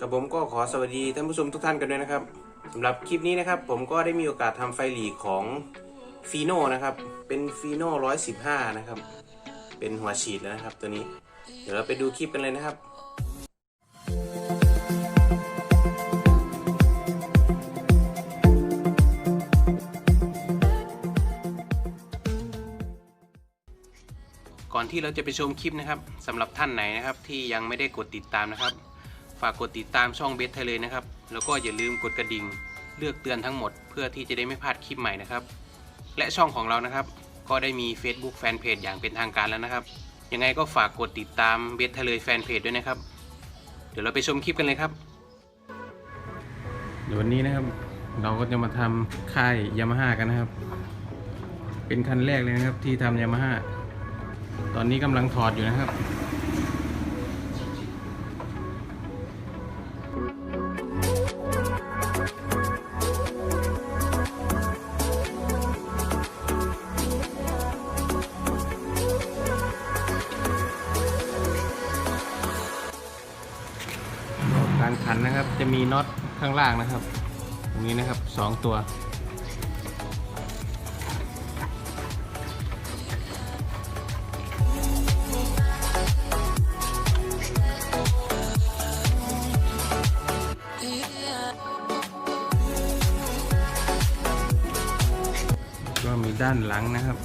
กับผมก็ขอสวัสดีท่านผู้ชมทุกท่านกันด้วยนะครับสำหรับคลิปนี้นะครับ ผมก็ได้มีโอกาสทำไฟหลีของฟีโน่นะครับ เป็นฟีโน่ร้อยสิบห้านะครับ เป็นหัวฉีดแล้วนะครับตัวนี้ เดี๋ยวเราไปดูคลิปกันเลยนะครับก่อนที่เราจะไปชมคลิปนะครับสำหรับท่านไหนนะครับที่ยังไม่ได้กดติดตามนะครับ ฝากกดติดตามช่องเบสไทยเลยนะครับ แล้วก็อย่าลืมกดกระดิ่ง เลือกเตือนทั้งหมด เพื่อที่จะได้ไม่พลาดคลิปใหม่นะครับ และช่องของเรานะครับ ก็ได้มี Facebook Fanpage อย่างเป็นทางการแล้วนะครับ ยังไงก็ฝากกดติดตามเบสไทยเลยแฟนเพจด้วยนะครับ เดี๋ยวเราไปชมคลิปกันเลยครับ เดี๋ยววันนี้นะครับ เราก็จะมาทำค่ายยามาฮ่ากันนะครับ เป็นคันแรกเลยนะครับที่ทำยามาฮ่าตอนนี้กำลังถอดอยู่นะครับ การขันนะครับจะมีน็อตข้างล่างนะครับ ตรงนี้นะครับสองตัวานหลังนะครับ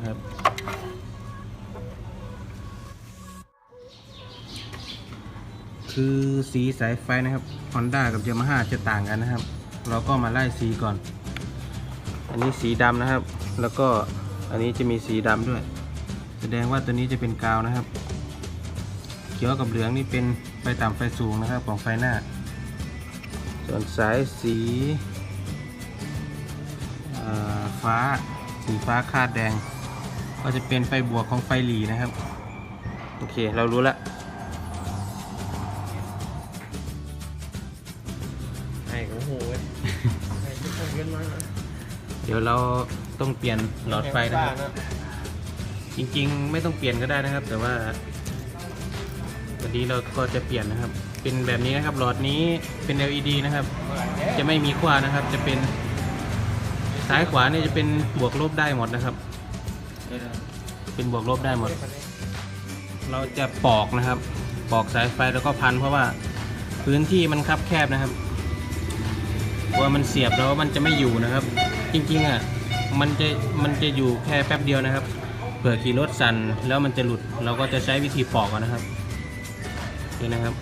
นะครับ คือสีสายไฟนะครับ Honda กับ Yamaha จะต่างกันนะครับ เราก็มาไล่สีก่อน อันนี้สีดำนะครับ แล้วก็อันนี้จะมีสีดำด้วย แสดงว่าตัวนี้จะเป็นกาวนะครับ เขียวกับเหลืองนี่เป็นไฟต่ำไฟสูงนะครับของไฟหน้า ส่วนสายสีฟ้า สีฟ้าคาดแดง ก็จะเป็นไฟบวกของไฟหลีนะครับ โอเคเรารู้ละไอ้โอ้โหเว้ยไอ้ทุกคนเงินมาเดี๋ยวเราต้องเปลี่ยนหลอดไฟนะครับ จริงๆ ไม่ต้องเปลี่ยนก็ได้นะครับ แต่ว่าวันนี้เราก็จะเปลี่ยนนะครับ เป็นแบบนี้นะครับหลอดนี้เป็น LED นะครับ จะไม่มีขั้วนะครับ จะเป็นซ้ายขวาเนี่ยจะเป็นบวกลบได้หมดนะครับ เป็นบวกลบได้หมด เราจะปอกนะครับ ปอกสายไฟแล้วก็พันเพราะว่าพื้นที่มันคับแคบนะครับกลัวมันเสียบแล้วมันจะไม่อยู่นะครับ จริงๆอะมันจะมันจะอยู่แค่แป๊บเดียวนะครับ เผื่อขี่รถสั่นแล้วมันจะหลุด เราก็จะใช้วิธีปอกอะนะครับนี่นะครับ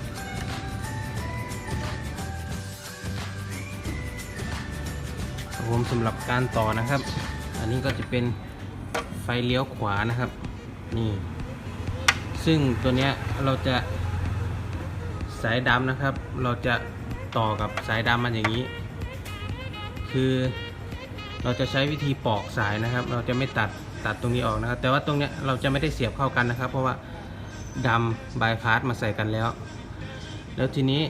รับผมสำหรับการต่อนะครับ อันนี้ก็จะเป็น ฟเลี้ยวขวานะครับ นี่ ซึ่งตัวเนี้ยเราจะสายดำนะครับ เราจะต่อกับสายดำมันอย่างนี้ คือเราจะใช้วิธีปอกสายนะครับ เราจะไม่ตัดตัดตรงนี้ออกนะครับ แต่ว่าตรงเนี้ยเราจะไม่ได้เสียบเข้ากันนะครับ เพราะว่าดำบายพาสมาใส่กันแล้ว แล้วทีนี้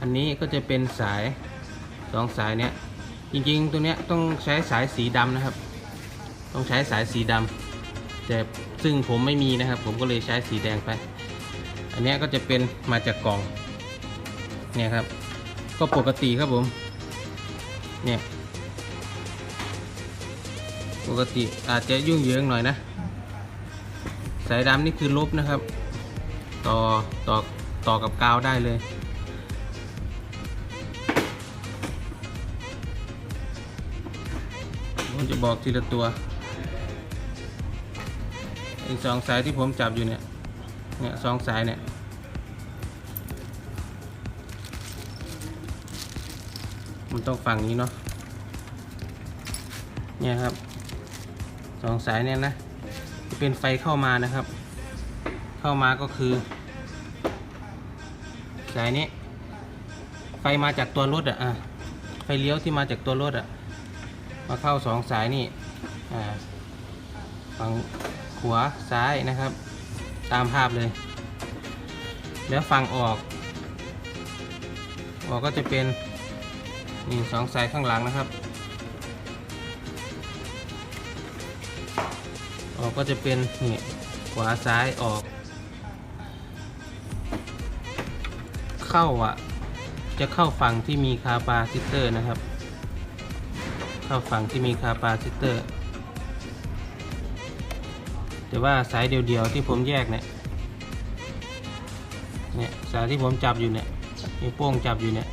อันนี้ก็จะเป็นสายสองสายเนี้ยจริงๆตัวเนี้ยต้องใช้สายสีดำนะครับ ต้องใช้สายสีดำแต่ซึ่งผมไม่มีนะครับ ผมก็เลยใช้สีแดงไป อันนี้ก็จะเป็นมาจากกล่องเนี่ยครับ ก็ปกติครับผมเนี่ยปกติอาจจะยุ่งเหยิงหน่อยนะ สายดำนี่คือลบนะครับ ต่อต่อต่อกับกาวได้เลยผมจะบอกทีละตัว ไอ้สองสายที่ผมจับอยู่เนี่ยเนี่ยสองสายเนี่ยมันต้องฝั่งนี้เนาะเนี่ยครับสองสายเนี่ยนะจะเป็นไฟเข้ามานะครับ เข้ามาก็คือ สายนี้ ไฟมาจากตัวรถอะอะไฟเลี้ยวที่มาจากตัวรถอะมาเข้าสองสายนี่อ่าฝั่ง ขวาซ้ายนะครับ ตามภาพเลย แล้วฝั่งออก ออกก็จะเป็นนี่สองสายข้างหลังนะครับ ออกก็จะเป็นนี่ขวาซ้ายออก เข้าอะ จะเข้าฝั่งที่มีคาปาซิเตอร์นะครับ เข้าฝั่งที่มีคาปาซิเตอร์ แต่ว่าสายเดียวๆที่ผมแยกเนี่ยเนี่ยสายที่ผมจับอยู่เนี่ยนิ้วโป้งจับอยู่เนี่ย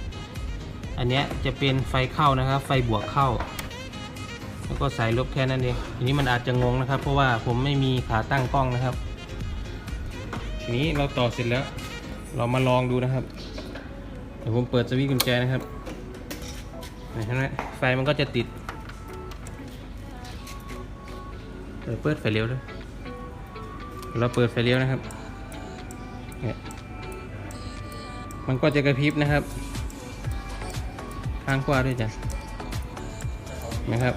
อันเนี้ยจะเป็นไฟเข้านะครับ ไฟบวกเข้า แล้วก็สายลบแค่นั้นเองทีนี้มันอาจจะงงนะครับ เพราะว่าผมไม่มีขาตั้งกล้องนะครับ ทีนี้เราต่อเสร็จแล้ว เรามาลองดูนะครับเดี๋ยวผมเปิดสวิตช์กุญแจนะครับเห็นไหมไฟมันก็จะติดเดี๋ยวเปิดไฟเลี้ยวด้วย เราเปิดไฟเลี้ยวนะครับ มันก็จะกระพริบนะครับ ข้างขวาด้วยจ้ะนะครับ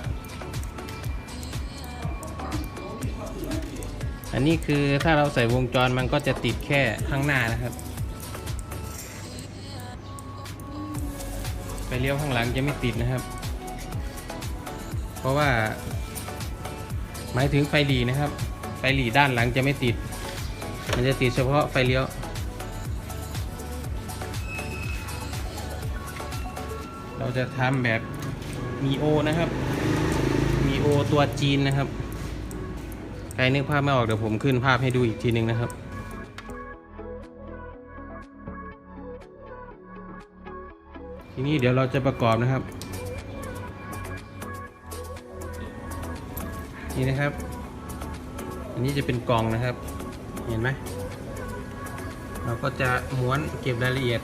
อันนี้คือถ้าเราใส่วงจรมันก็จะติดแค่ข้างหน้านะครับ ไปเลี้ยวข้างหลังจะไม่ติดนะครับ เพราะว่า หมายถึงไฟหลีนะครับ ไฟหลีด้านหลังจะไม่ติด มันจะติดเฉพาะไฟเลี้ยว เราจะทำแบบมีโอนะครับ มีโอตัวจีนนะครับ ใครนึกภาพไม่ออกเดี๋ยวผมขึ้นภาพให้ดูอีกทีหนึ่งนะครับทีนี้เดี๋ยวเราจะประกอบนะครับ นี่นะครับ นนี้จะเป็นกล่องนะครับ เห็นไหม เราก็จะม้วนเก็บรายละเอียด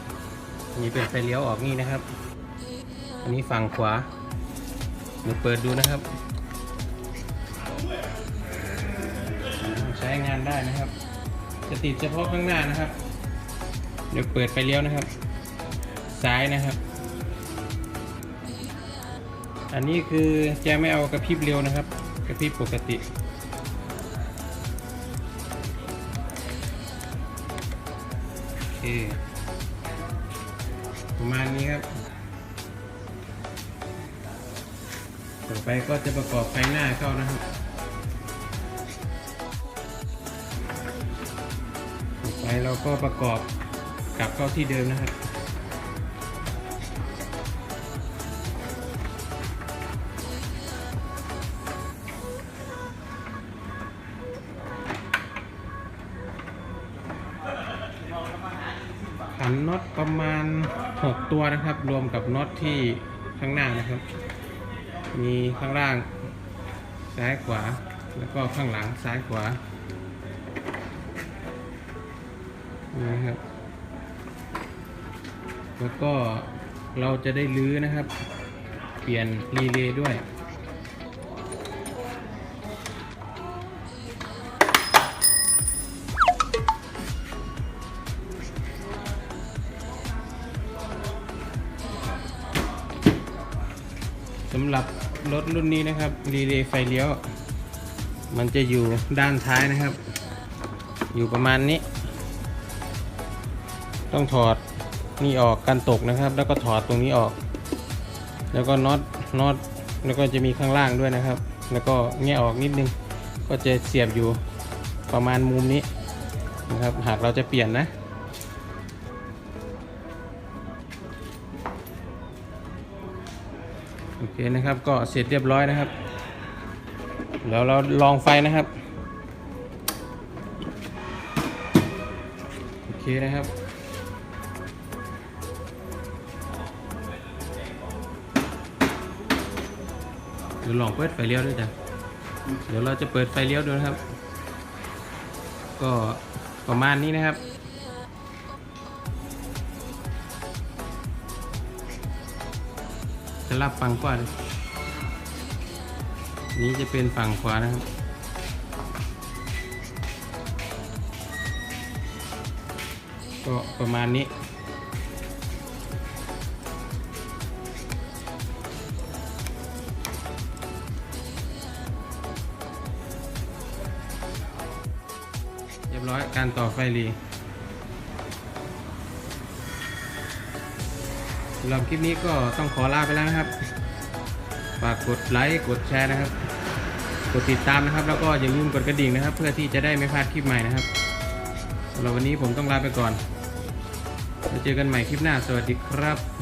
นนี้เป็นไฟเลี้ยวออกนี่นะครับ อันนี้ฝั่งขวาเดี๋ยวเปิดดูนะครับ ใช้งานได้นะครับ จะติดเฉพาะข้างหน้านะครับ เดี๋ยวเปิดไฟเลี้ยวนะครับ ซ้ายนะครับ อันนี้คือจะไม่เอากระพริบเร็วนะครับ กระพริบปกติ ประมาณนี้ครับ ต่อไปก็จะประกอบไฟหน้าเข้านะครับต่อไปเราก็ประกอบกลับเข้าที่เดิมนะครับันน็อตประมาณ 6 ตัวนะครับ รวมกับน็อตที่ข้างหน้านะครับ มีข้างล่างซ้ายขวา แล้วก็ข้างหลังซ้ายขวานี่นะครับ แล้วก็เราจะได้ลื้อนะครับ เปลี่ยนรีเลย์ด้วย สำหรับรถรุ่นนี้นะครับรีเลย์ไฟเลี้ยว มันจะอยู่ด้านท้ายนะครับ อยู่ประมาณนี้ ต้องถอดนี่ออกกันตกนะครับ แล้วก็ถอดตรงนี้ออก แล้วก็น็อตน็อตแล้วก็จะมีข้างล่างด้วยนะครับ แล้วก็แงะออกนิดนึง ก็จะเสียบอยู่ประมาณมุมนี้นะครับ หากเราจะเปลี่ยนนะ เคนะครับก็เสร็จเรียบร้อยนะครับเดี๋ยวเราลองไฟนะครับโอเคนะครับ เดี๋ยวลองเปิดไฟเลี้ยวด้วยจ้ะเดี๋ยวเราจะเปิดไฟเลี้ยวดูนะครับ ก็ประมาณนี้นะครับ รับฟังกว่าเลยนี้จะเป็นฝั่งขวานะครับ ก็ประมาณนี้ เรียบร้อยการต่อไฟรีำหรับคลิปนี้ก็ต้องขอลาไปแล้วนะครับ ฝากกดไลค์กดแชร์นะครับ กดติดตามนะครับ แล้วก็อย่าลืมกดกระดิ่งนะครับ เพื่อที่จะได้ไม่พลาดคลิปใหม่นะครับสำหรับวันนี้ผมต้องลาไปก่อนแล้วเจอกันใหม่คลิปหน้า สวัสดีครับ